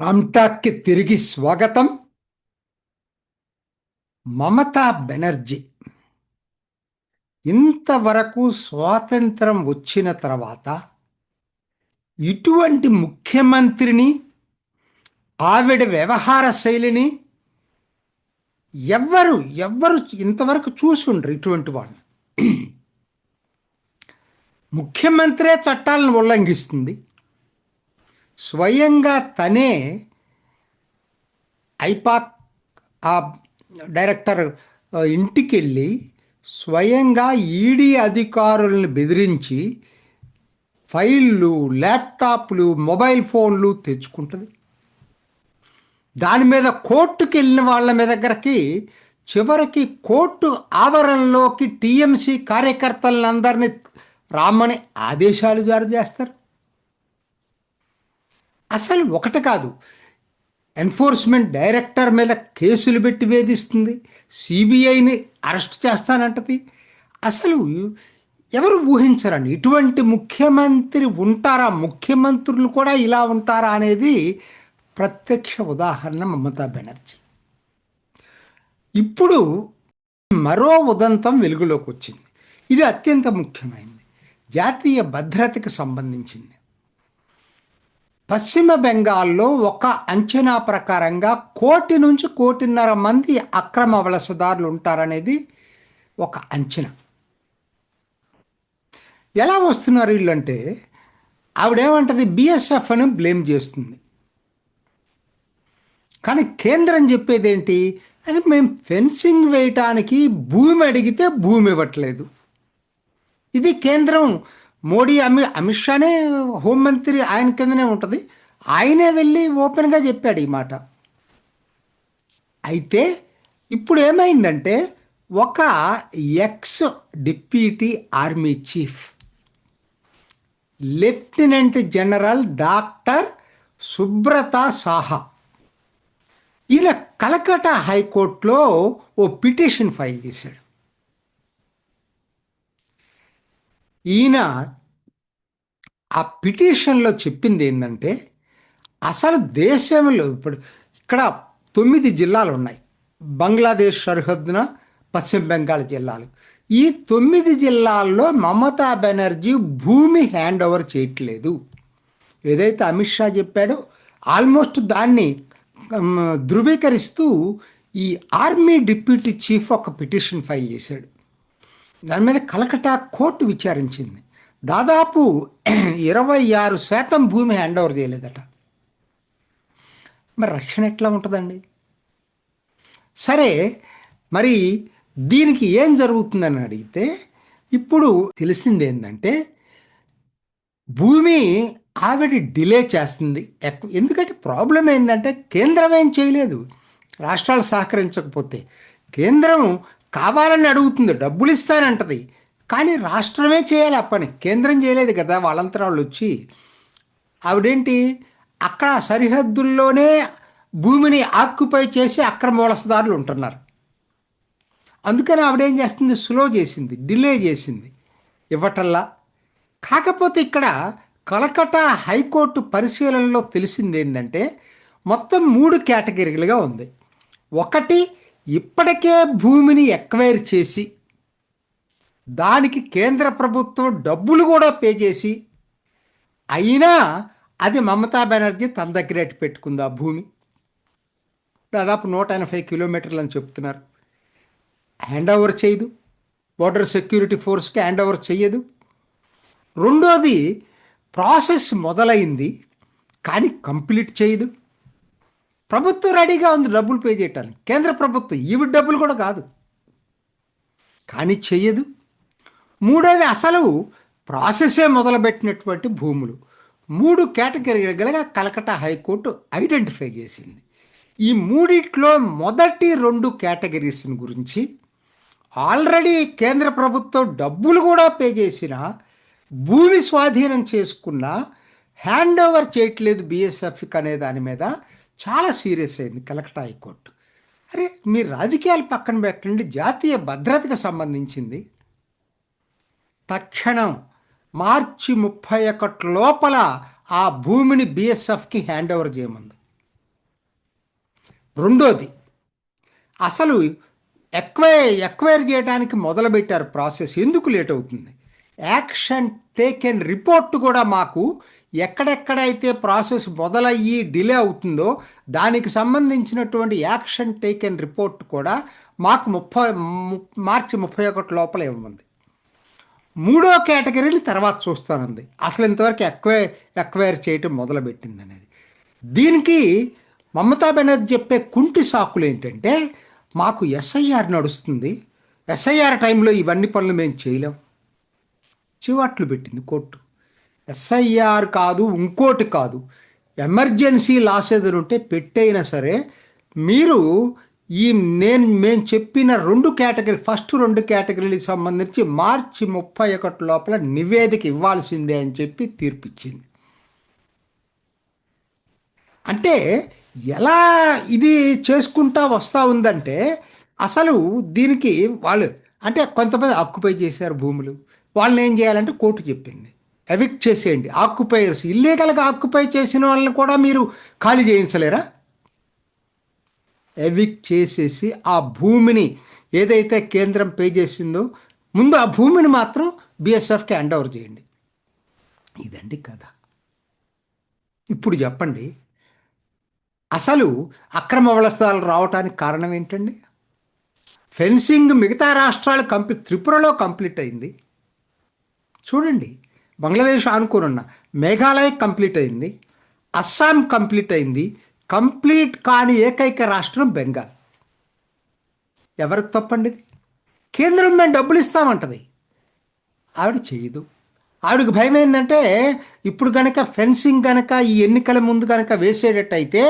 రామ్టాక్కి తిరిగి స్వాగతం. మమతా బెనర్జీ. ఇంతవరకు స్వాతంత్రం వచ్చిన తర్వాత ఇటువంటి ముఖ్యమంత్రిని ఆవిడ వ్యవహార శైలిని ఎవ్వరు ఎవ్వరు ఇంతవరకు చూసుండ్రు ఇటువంటి వాళ్ళు ముఖ్యమంత్రే చట్టాలను ఉల్లంఘిస్తుంది. స్వయంగా తనే ఐపాక్ ఆ డైరెక్టర్ ఇంటికి వెళ్ళి స్వయంగా ఈడీ అధికారులను బెదిరించి ఫైళ్ళు ల్యాప్టాప్లు మొబైల్ ఫోన్లు తెచ్చుకుంటుంది. దాని మీద కోర్టుకి వెళ్ళిన వాళ్ళ మీద దగ్గరకి చివరికి కోర్టు ఆవరణలోకి టీఎంసీ కార్యకర్తలందరినీ రామని ఆదేశాలు జారీ చేస్తారు. అసలు ఒకటి కాదు. ఎన్ఫోర్స్మెంట్ డైరెక్టర్ మీద కేసులు పెట్టి వేధిస్తుంది. సిబిఐని అరెస్ట్ చేస్తానంటది. అసలు ఎవరు ఊహించరండి? ఇటువంటి ముఖ్యమంత్రి ఉంటారా? ముఖ్యమంత్రులు కూడా ఇలా ఉంటారా అనేది ప్రత్యక్ష ఉదాహరణ మమతా బెనర్జీ. ఇప్పుడు మరో ఉదంతం వెలుగులోకి వచ్చింది. ఇది అత్యంత ముఖ్యమైనది. జాతీయ భద్రతకి సంబంధించింది. పశ్చిమ బెంగాల్లో ఒక అంచనా ప్రకారంగా కోటి నుంచి కోటిన్నర మంది అక్రమ వలసదారులు ఉంటారనేది ఒక అంచనా. ఎలా వస్తున్నారు వీళ్ళంటే ఆవిడేమంటది బిఎస్ఎఫ్ అని బ్లేమ్ చేస్తుంది. కానీ కేంద్రం చెప్పేది ఏంటి అని మేము ఫెన్సింగ్ వేయటానికి భూమి అడిగితే భూమి ఇవ్వట్లేదు. ఇది కేంద్రం మోడీ అమి అమిత్ షానే హోంమంత్రి ఆయన కిందనే ఉంటుంది. ఆయనే వెళ్ళి ఓపెన్గా చెప్పాడు ఈ మాట. అయితే ఇప్పుడు ఏమైందంటే ఒక ex deputy army chief lieutenant general doctor Subrata Saha. ఈయన కలకటా హైకోర్టులో ఓ పిటిషన్ ఫైల్ చేశాడు. ఈయన ఆ పిటిషన్లో చెప్పింది ఏంటంటే అసలు దేశంలో ఇప్పుడు ఇక్కడ తొమ్మిది జిల్లాలు ఉన్నాయి. బంగ్లాదేశ్ సరిహద్దున పశ్చిమ బెంగాల్ జిల్లాలు. ఈ తొమ్మిది జిల్లాల్లో మమతా బెనర్జీ భూమి హ్యాండ్ ఓవర్ చేయట్లేదు. ఏదైతే అమిత్ షా చెప్పాడో ఆల్మోస్ట్ దాన్ని ధృవీకరిస్తూ ఈ ఆర్మీ డిప్యూటీ చీఫ్ ఒక పిటిషన్ ఫైల్ చేశాడు. దాని మీద కలకటా కోర్టు విచారించింది. దాదాపు ఇరవై ఆరు శాతం భూమి హ్యాండ్ ఓవర్ చేయలేదట. మరి రక్షణ ఎట్లా ఉంటుందండి? సరే మరి దీనికి ఏం జరుగుతుందని అడిగితే ఇప్పుడు తెలిసింది ఏంటంటే భూమి ఆవిడ డిలే చేస్తుంది. ఎందుకంటే ప్రాబ్లం ఏంటంటే కేంద్రం ఏం చేయలేదు. రాష్ట్రాలు సహకరించకపోతే. కేంద్రం కావాలని అడుగుతుంది డబ్బులు ఇస్తానంటది. కానీ రాష్ట్రమే చేయాలి ఆ పని కేంద్రం చేయలేదు కదా వాళ్ళంతా వాళ్ళు వచ్చి. ఆవిడేంటి? అక్కడ సరిహద్దుల్లోనే భూమిని ఆక్యుపై చేసి అక్రమ వలసదారులు ఉంటున్నారు. అందుకని ఆవిడేం చేస్తుంది? స్లో చేసింది డిలే చేసింది ఇవ్వటల్లా కాకపోతే ఇక్కడ కలకటా హైకోర్టు పరిశీలనలో తెలిసింది ఏంటంటే మొత్తం మూడు కేటగిరీలుగా ఉంది. ఒకటి ఇప్పటికే భూమిని ఎక్వైర్ చేసి దానికి కేంద్ర ప్రభుత్వం డబ్బులు కూడా పే చేసి అయినా అది మమతా బెనర్జీ తన దగ్గర పెట్టుకుంది ఆ భూమి. దాదాపు నూట ఎనభై కిలోమీటర్లు అని చెప్తున్నారు. హ్యాండ్ ఓవర్ చేయదు. బోర్డర్ సెక్యూరిటీ ఫోర్స్కి హ్యాండ్ ఓవర్ చేయదు రెండోది ప్రాసెస్ మొదలైంది కానీ కంప్లీట్ చేయదు. ప్రభుత్వం రెడీగా ఉంది డబ్బులు పే చేయటానికి. కేంద్ర ప్రభుత్వం ఈవి డబ్బులు కూడా కాదు. కానీ చెయ్యదు. మూడోది అసలు ప్రాసెసే మొదలుపెట్టినటువంటి భూములు. మూడు కేటగిరీలుగా కలకటా హైకోర్టు ఐడెంటిఫై చేసింది. ఈ మూడిట్లో మొదటి రెండు కేటగిరీస్ గురించి ఆల్రెడీ కేంద్ర ప్రభుత్వం డబ్బులు కూడా పే చేసిన భూమి స్వాధీనం చేసుకున్న హ్యాండ్ ఓవర్ చేయట్లేదు బిఎస్ఎఫ్కి అనే దాని మీద చాలా సీరియస్ అయింది కలకట్ట హైకోర్టు. అరే మీ రాజకీయాలు పక్కన పెట్టండి జాతీయ భద్రతకు సంబంధించింది. తక్షణం మార్చి ముప్పై ఒకటి లోపల ఆ భూమిని బిఎస్ఎఫ్కి హ్యాండ్ ఓవర్ చేయమంది. రెండోది అసలు ఎక్వై ఎక్వైర్ చేయడానికి మొదలుపెట్టారు ప్రాసెస్. ఎందుకు లేట్ అవుతుంది? యాక్షన్ టేకెన్ రిపోర్ట్ కూడా మాకు ఎక్కడెక్కడైతే ప్రాసెస్ మొదలయ్యి డిలే అవుతుందో దానికి సంబంధించినటువంటి యాక్షన్ టేకెన్ రిపోర్ట్ కూడా మాకు ముప్పై ము- మార్చి ముప్పై ఒకటి లోపల ఇవ్వమంది. మూడో కేటగిరీని తర్వాత చూస్తానంది. అసలు ఇంతవరకు ఎక్వే ఎక్వైర్ చేయటం మొదలుపెట్టింది అనేది దీనికి మమతా బెనర్జీ చెప్పే కుంటి సాకులు ఏంటంటే మాకు ఎస్ఐఆర్ నడుస్తుంది. ఎస్ఐఆర్ టైంలో ఇవన్నీ పనులు మేము చేయలేం. చివాట్లు పెట్టింది కోర్టు. ఎస్ఐఆర్ కాదు ఇంకోటి కాదు. ఎమర్జెన్సీ లాస్ ఏదైనా ఉంటే పెట్టైనా సరే మీరు ఈ నేను మేము చెప్పిన రెండు కేటగిరీ ఫస్ట్ రెండు కేటగిరీలకు సంబంధించి మార్చి ముప్పై ఒకటి లోపల నివేదిక ఇవ్వాల్సిందే అని చెప్పి తీర్పిచ్చింది. అంటే ఎలా ఇది చేసుకుంటా వస్తూ ఉందంటే అసలు దీనికి వాళ్ళు అంటే కొంతమంది ఆక్యుపై చేశారు భూములు. వాళ్ళని ఏం చేయాలంటే కోర్టు చెప్పింది. ఎవిక్ట్ చేసేయండి. ఆక్యుపైర్స్ ఇల్లీగల్గా ఆక్యుపై చేసిన వాళ్ళని కూడా మీరు ఖాళీ చేయించలేరా? ఎవిక్ట్ చేసేసి ఆ భూమిని ఏదైతే కేంద్రం పే చేసిందో ముందు ఆ భూమిని మాత్రం బిఎస్ఎఫ్కి హ్యాండ్ ఓవర్ చేయండి. ఇదండి కథ. ఇప్పుడు చెప్పండి అసలు అక్రమ వలసలు రావడానికి కారణం ఏంటండి? ఫెన్సింగ్ మిగతా రాష్ట్రాలు కంప్లీట్ త్రిపురలో కంప్లీట్ అయింది. చూడండి బంగ్లాదేశ్ అనుకోనున్న మేఘాలయ కంప్లీట్ అయింది అస్సాం కంప్లీట్ అయింది కంప్లీట్ కాని ఏకైక రాష్ట్రం బెంగాల్. ఎవరికి తప్పండి ఇది కేంద్రం మేము డబ్బులు ఇస్తామంటది. ఆవిడ చేయదు. ఆవిడకి భయం ఏంటంటే ఇప్పుడు కనుక ఫెన్సింగ్ కనుక ఈ ఎన్నికల ముందు కనుక వేసేటట్టయితే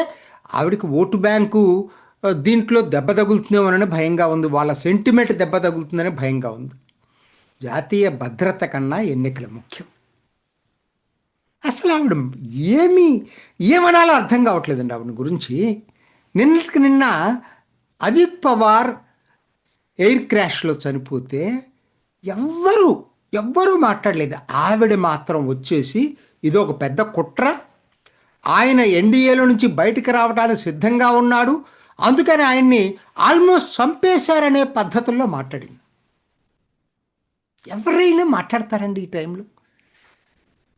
ఆవిడకి ఓటు బ్యాంకు దీంట్లో దెబ్బ తగులుతుందేమోనని భయంగా ఉంది. వాళ్ళ సెంటిమెంట్ దెబ్బ తగులుతుందని భయంగా ఉంది. జాతీయ భద్రత కన్నా ఎన్నికలు ముఖ్యం. అసలు ఆవిడ ఏమి ఏమనాలో అర్థం కావట్లేదండి ఆవిడ గురించి. నిన్నటికి నిన్న అజిత్ పవార్ ఎయిర్ క్రాష్లో చనిపోతే ఎవ్వరు ఎవ్వరూ మాట్లాడలేదు. ఆవిడ మాత్రం వచ్చేసి ఇది ఒక పెద్ద కుట్ర. ఆయన ఎన్డీఏలో నుంచి బయటికి రావడానికి సిద్ధంగా ఉన్నాడు. అందుకని ఆయన్ని ఆల్మోస్ట్ చంపేశారనే పద్ధతుల్లో మాట్లాడింది. ఎవరైనా మాట్లాడతారండి ఈ టైంలో?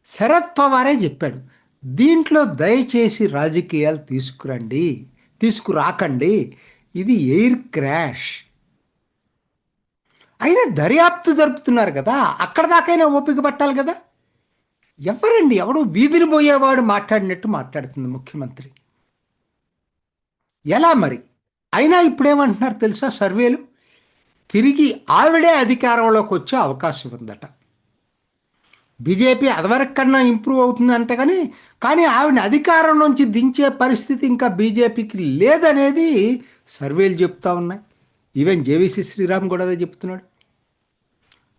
శరద్ పవారే చెప్పాడు దీంట్లో దయచేసి రాజకీయాలు తీసుకురండి తీసుకురాకండి. ఇది ఎయిర్ క్రాష్. అయినా దర్యాప్తు జరుపుతున్నారు కదా అక్కడ దాకైనా ఓపిక పట్టాలి కదా. ఎవరండి? ఎవడో వీధిని పోయేవాడు మాట్లాడినట్టు మాట్లాడుతుంది ముఖ్యమంత్రి. ఎలా మరి? అయినా ఇప్పుడేమంటున్నారు తెలుసా సర్వేలు? తిరిగి ఆవిడే అధికారంలోకి వచ్చే అవకాశం ఉందట. బీజేపీ అదివరకు కన్నా ఇంప్రూవ్ అవుతుందంట కానీ కానీ ఆవిడని అధికారం నుంచి దించే పరిస్థితి ఇంకా బీజేపీకి లేదనేది సర్వేలు చెప్తా ఉన్నాయి. ఈవెన్ జేవీసీ శ్రీరామ్ కూడా అదే చెప్తున్నాడు.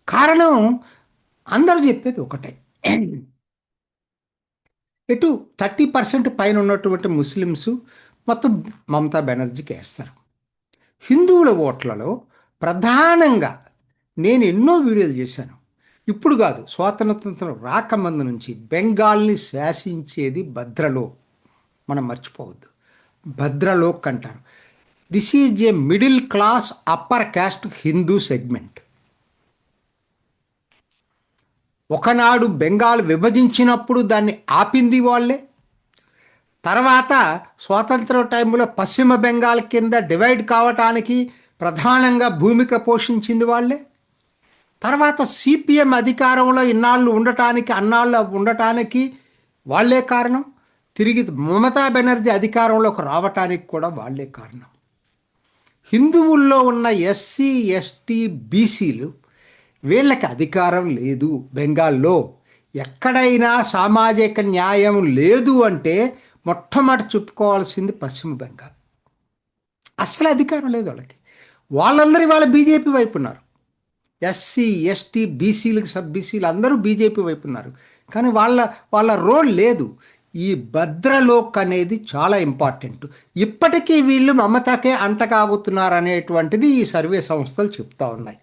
కారణం అందరూ చెప్పేది ఒకటే. ఎటు థర్టీ పర్సెంట్ పైన ఉన్నటువంటి ముస్లిమ్స్ మొత్తం మమతా బెనర్జీకి వేస్తారు. హిందువుల ఓట్లలో ప్రధానంగా నేను ఎన్నో వీడియోలు చేశాను. ఇప్పుడు కాదు స్వాతంత్రం రాకమందు నుంచి బెంగాల్ని శాసించేది భద్రలోక్. మనం మర్చిపోవద్దు. భద్రలోక్ అంటారు. This is a middle class upper caste Hindu segment ఒకనాడు బెంగాల్ విభజించినప్పుడు దాన్ని ఆపింది వాళ్ళే. తర్వాత స్వాతంత్ర టైంలో పశ్చిమ బెంగాల్ కింద డివైడ్ కావటానికి ప్రధానంగా భూమిక పోషించింది వాళ్ళే. తర్వాత సిపిఎం అధికారంలో ఇన్నాళ్ళు ఉండటానికి అన్నాళ్ళు ఉండటానికి వాళ్ళే కారణం. తిరిగి మమతా బెనర్జీ అధికారంలోకి రావటానికి కూడా వాళ్ళే కారణం. హిందువుల్లో ఉన్న ఎస్సీ ఎస్టీ బీసీలు వీళ్ళకి అధికారం లేదు. బెంగాల్లో ఎక్కడైనా సామాజిక న్యాయం లేదు అంటే మొట్టమొదటి చెప్పుకోవాల్సింది పశ్చిమ బెంగాల్. అస్సలు అధికారం లేదు వాళ్ళకి. వాళ్ళందరూ వాళ్ళ బీజేపీ వైపు ఉన్నారు. ఎస్సీ ఎస్టీ బీసీలకు సబ్ బీసీలు అందరూ బీజేపీ వైపు ఉన్నారు. కానీ వాళ్ళ వాళ్ళ రోల్ లేదు. ఈ భద్రలోక్ అనేది చాలా ఇంపార్టెంట్ ఇప్పటికీ వీళ్ళు మమతకే అంటకాగుతున్నారు అనేటువంటిది ఈ సర్వే సంస్థలు చెప్తా ఉన్నాయి.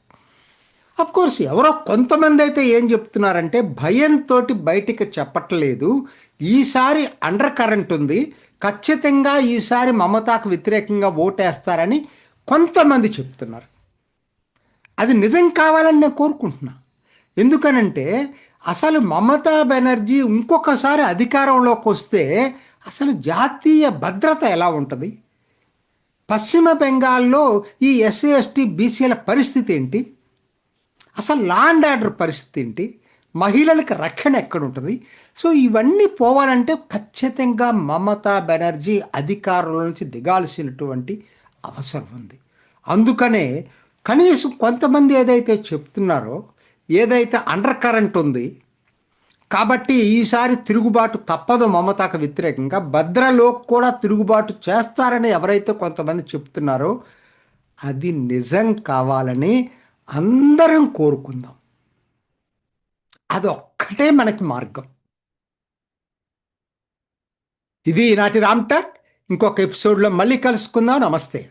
అఫ్ కోర్స్ ఎవరో కొంతమంది అయితే ఏం చెప్తున్నారంటే భయంతో బయటికి చెప్పట్లేదు. ఈసారి అండర్ కరెంట్ ఉంది. ఖచ్చితంగా ఈసారి మమతాకు వ్యతిరేకంగా ఓటేస్తారని కొంతమంది చెప్తున్నారు. అది నిజం కావాలని నేను కోరుకుంటున్నా. ఎందుకనంటే అసలు మమతా బెనర్జీ ఇంకొకసారి అధికారంలోకి వస్తే అసలు జాతీయ భద్రత ఎలా ఉంటుంది? పశ్చిమ బెంగాల్లో ఈ ఎస్సీ ఎస్టీ బీసీల పరిస్థితి ఏంటి? అసలు లా అండ్ ఆర్డర్ పరిస్థితి ఏంటి? మహిళలకు రక్షణ ఎక్కడ ఉంటుంది సో ఇవన్నీ పోవాలంటే ఖచ్చితంగా మమతా బెనర్జీ అధికారంలో నుంచి దిగాల్సినటువంటి అవసరం ఉంది. అందుకనే కనీసం కొంతమంది ఏదైతే చెప్తున్నారో ఏదైతే అండర్ కరెంట్ ఉంది కాబట్టి ఈసారి తిరుగుబాటు తప్పదు మమతాకు వ్యతిరేకంగా. భద్రలోకి కూడా తిరుగుబాటు చేస్తారని ఎవరైతే కొంతమంది చెప్తున్నారో అది నిజం కావాలని అందరం కోరుకుందాం. అదొక్కటే మనకి మార్గం. ఇది ఈనాటి రామ్టాక్ ఇంకొక ఎపిసోడ్లో మళ్ళీ కలుసుకుందాం. నమస్తే.